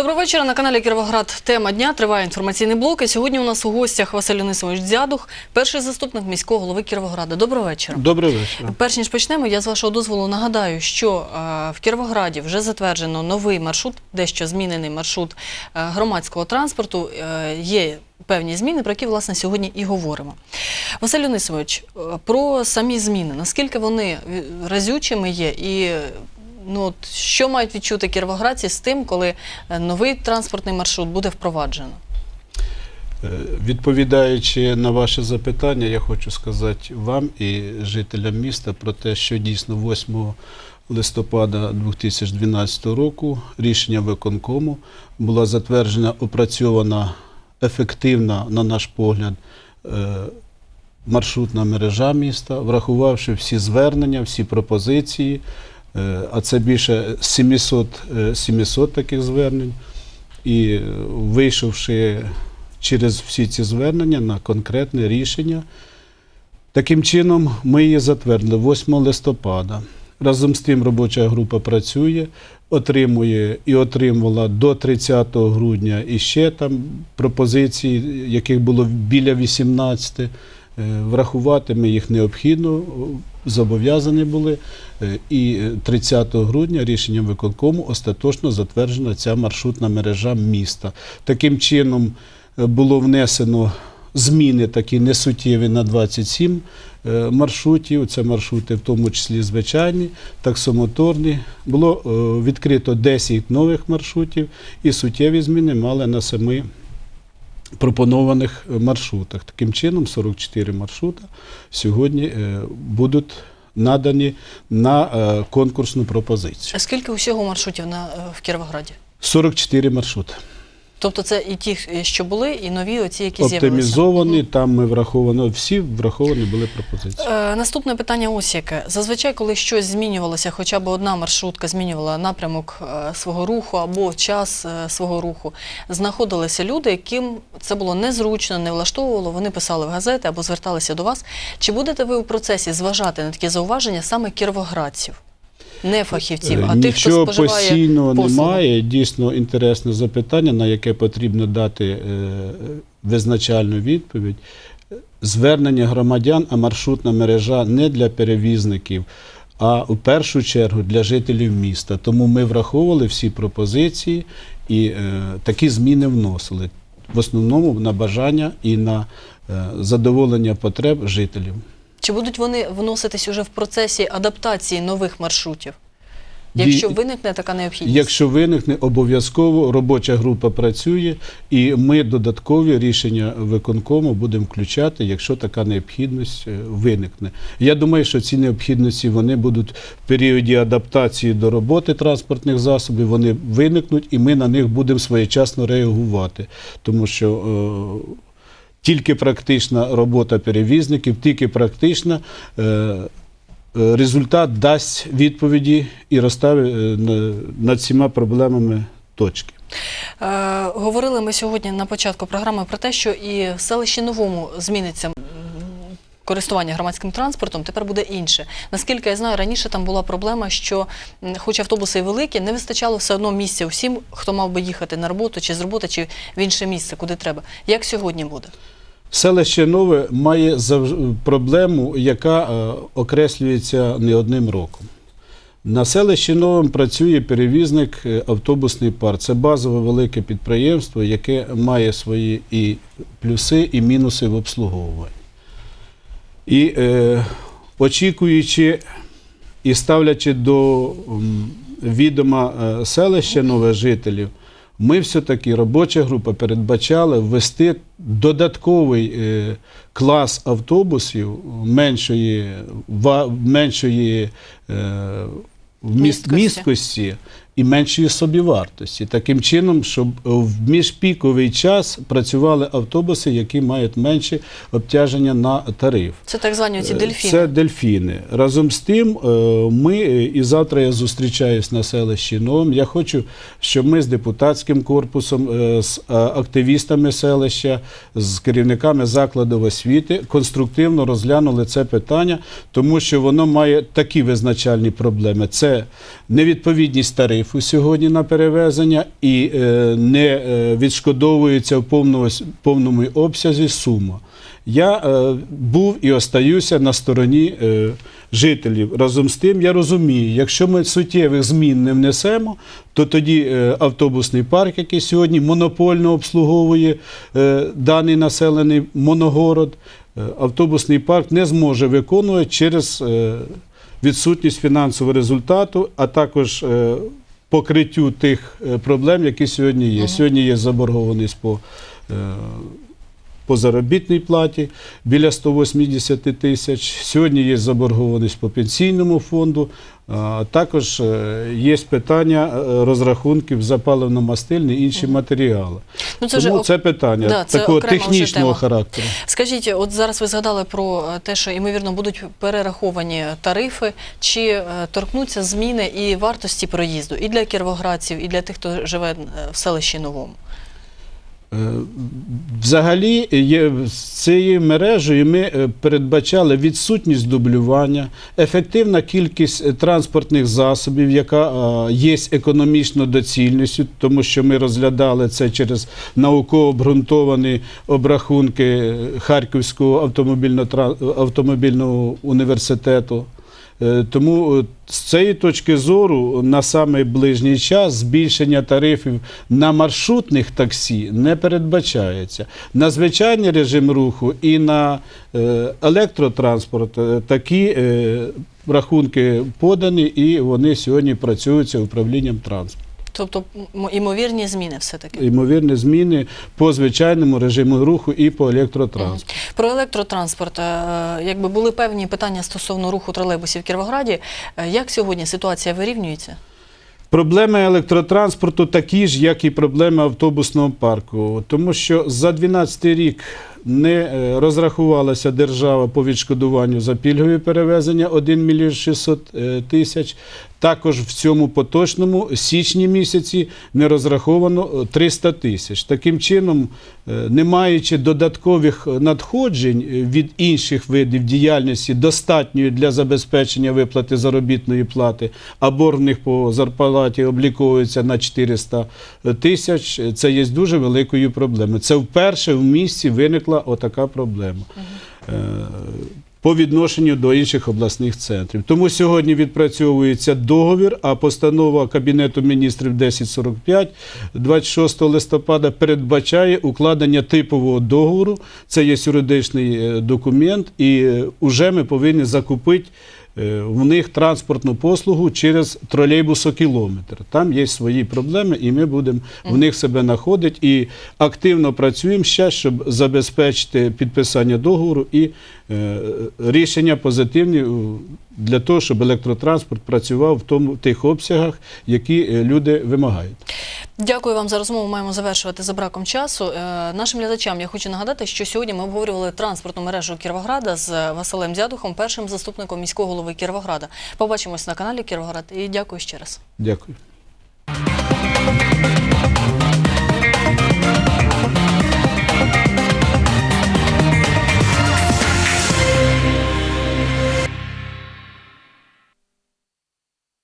Доброго вечора на каналі Кіровоград. Тема дня триває інформаційний блок. І сьогодні у нас у гостях Василь Онисович Дзядух, перший заступник міського голови Кіровограда. Доброго вечора. Добрий вечір. Перш ніж почнемо, я з вашого дозволу нагадаю, що е, в Кіровограді вже затверджено новий маршрут, дещо змінений маршрут е, громадського транспорту. Е, є певні зміни, про які власне сьогодні і говоримо. Василь Онисович, про самі зміни. Наскільки вони разючими є і Ну, от що мають відчути кіровоградці з тим, коли е, новий транспортний маршрут буде впроваджено? Е, Відповідаючи на ваше запитання, я хочу сказати вам і жителям міста про те, що дійсно 8 листопада 2012 року рішення виконкому була затверджена, опрацьована ефективна, на наш погляд, е, маршрутна мережа міста, врахувавши всі звернення, всі пропозиції, а це більше 700, е, 700 таких звернень. І е, вийшовши через всі ці звернення на конкретне рішення, таким чином ми її затвердили 8 листопада. Разом з тим робоча група працює, отримує і отримувала до 30 грудня і ще там пропозиції, яких було біля 18. Е, Врахувати ми їх необхідно, зобов'язані були. Е, І 30 грудня рішенням виконкому остаточно затверджена ця маршрутна мережа міста. Таким чином е, було внесено зміни такі несуттєві на 27 е, маршрутів. Це маршрути, в тому числі звичайні, таксомоторні. Було е, відкрито 10 нових маршрутів і суттєві зміни мали на семи пропонованих е, маршрутах. Таким чином, 44 маршрута сьогодні е, будуть надані на е, конкурсну пропозицію. А скільки усього маршрутів на, в Кіровограді? 44 маршрути. Тобто це і ті, що були, і нові, оці, які з'явилися. Оптимізовані, там ми враховано, всі враховані були пропозиції. Е, наступне питання ось яке. Зазвичай, коли щось змінювалося, хоча б одна маршрутка змінювала напрямок е, свого руху або час е, свого руху, знаходилися люди, яким це було незручно, не влаштовувало, вони писали в газети або зверталися до вас. Чи будете ви у процесі зважати на такі зауваження саме кіровоградців? Не фахівців, а Е, тих, хто Нічого споживає постійно послуги. немає. Дійсно інтересне запитання, на яке потрібно дати е, визначальну відповідь. Звернення громадян, а маршрутна мережа не для перевізників, а у першу чергу для жителів міста. Тому ми враховували всі пропозиції і е, такі зміни вносили. В основному на бажання і на е, задоволення потреб жителів. Чи будуть вони вноситись уже в процесі адаптації нових маршрутів? Якщо виникне така необхідність? Якщо виникне, обов'язково робоча група працює, і ми додаткові рішення виконкому будемо включати, якщо така необхідність е, виникне. Я думаю, що ці необхідності вони будуть в періоді адаптації до роботи транспортних засобів, вони виникнуть, і ми на них будемо своєчасно реагувати, тому що. Тільки практична робота перевізників, тільки практична е, е, результат дасть відповіді і розставить е, над всіма проблемами точки. Говорили ми сьогодні на початку програми про те, що і в селищі Новому зміниться користування громадським транспортом, тепер буде інше. Наскільки я знаю, раніше там була проблема, що хоч автобуси і великі, не вистачало все одно місця усім, хто мав би їхати на роботу чи з роботи, чи в інше місце, куди треба. Як сьогодні буде? Селище Нове має проблему, яка е, окреслюється не одним роком. На селищі Новим працює перевізник е, автобусний парк. Це базове велике підприємство, яке має свої і плюси, і мінуси в обслуговуванні. І е, очікуючи і ставлячи до відома е, селища нове жителів, ми все-таки робоча група передбачала ввести додатковий е, клас автобусів меншої, ва- меншої е, вміст, Місткості. місткості і меншої собівартості. Таким чином, щоб в міжпіковий час працювали автобуси, які мають менше обтяження на тариф. Це так звані ці Е, дельфіни. Це дельфіни. Разом з тим, е, ми е, і завтра я зустрічаюсь на селищі Новим. Я хочу, щоб ми з депутатським корпусом, е, з е, активістами селища, з керівниками закладів освіти конструктивно розглянули це питання, тому що воно має такі визначальні проблеми: це невідповідність тарифу. Тарифу сьогодні на перевезення і е, не е, відшкодовується в повному, повному обсязі сума. Я е, був і остаюся на стороні жителів. Разом з тим, я розумію, якщо ми суттєвих змін не внесемо, то тоді автобусний парк, який сьогодні монопольно обслуговує даний населений моногород, автобусний парк не зможе виконувати через відсутність фінансового результату, а також покриттю тих е, проблем, які сьогодні є. Сьогодні є заборгованість по, е, по заробітній платі біля 180 тисяч. Сьогодні є заборгованість по пенсійному фонду. Також е, є питання е, розрахунків за паливно-мастильні і інші матеріали. Ну, це Тому ок- це питання Да, це такого технічного характеру. Скажіть, от зараз ви згадали про е, те, що ймовірно будуть перераховані тарифи, чи торкнуться зміни і вартості проїзду і для кіровоградців, і для тих, хто живе в селищі новому. Е, Взагалі, є, з цією мережею ми е, передбачали відсутність дублювання, ефективна кількість е, транспортних засобів, яка є економічно доцільністю, тому що ми розглядали це через науково обґрунтовані обрахунки Харківського автомобільно-тра- автомобільного університету. Е, Тому е, з цієї точки зору на самий ближній час збільшення тарифів на маршрутних таксі не передбачається. На звичайний режим руху і на е, електротранспорт такі рахунки подані, і вони сьогодні працюються управлінням транспорту. Тобто, ймовірні зміни все-таки. Ймовірні зміни по звичайному режиму руху і по електротранспорту. Про електротранспорт, е, якби були певні питання стосовно руху тролейбусів в Кіровограді. Е, Як сьогодні ситуація вирівнюється? Проблеми електротранспорту такі ж, як і проблеми автобусного парку, тому що за 2012 рік не е, розрахувалася держава по відшкодуванню за пільгові перевезення 1 мільйон 600 е, тисяч. Також в цьому поточному січні місяці не розраховано е, 300 тисяч. Таким чином, е, не маючи додаткових надходжень е, від інших видів діяльності, достатньої для забезпечення виплати заробітної плати, а борг в них по зарплаті обліковується на 400 тисяч, це є дуже великою проблемою. Це вперше в місті виникла отака проблема. Е, По відношенню до інших обласних центрів. Тому сьогодні відпрацьовується договір, а постанова Кабінету міністрів 1045 26 листопада передбачає укладення типового договору. Це є юридичний е, документ, і вже ми повинні закупити е, в них транспортну послугу через тролейбусокілометр. Там є свої проблеми, і ми будемо в них себе знаходити і активно працюємо ще, щоб забезпечити підписання договору і е, рішення позитивні е, для того, щоб електротранспорт працював в тому в тих обсягах, які е, люди вимагають. Дякую вам за розмову. Маємо завершувати за браком часу. Е, Нашим глядачам я хочу нагадати, що сьогодні ми обговорювали транспортну мережу Кіровограда з Василем Дзядухом, першим заступником міського голови Кіровограда. Побачимось на каналі Кіровоград і дякую ще раз. Дякую.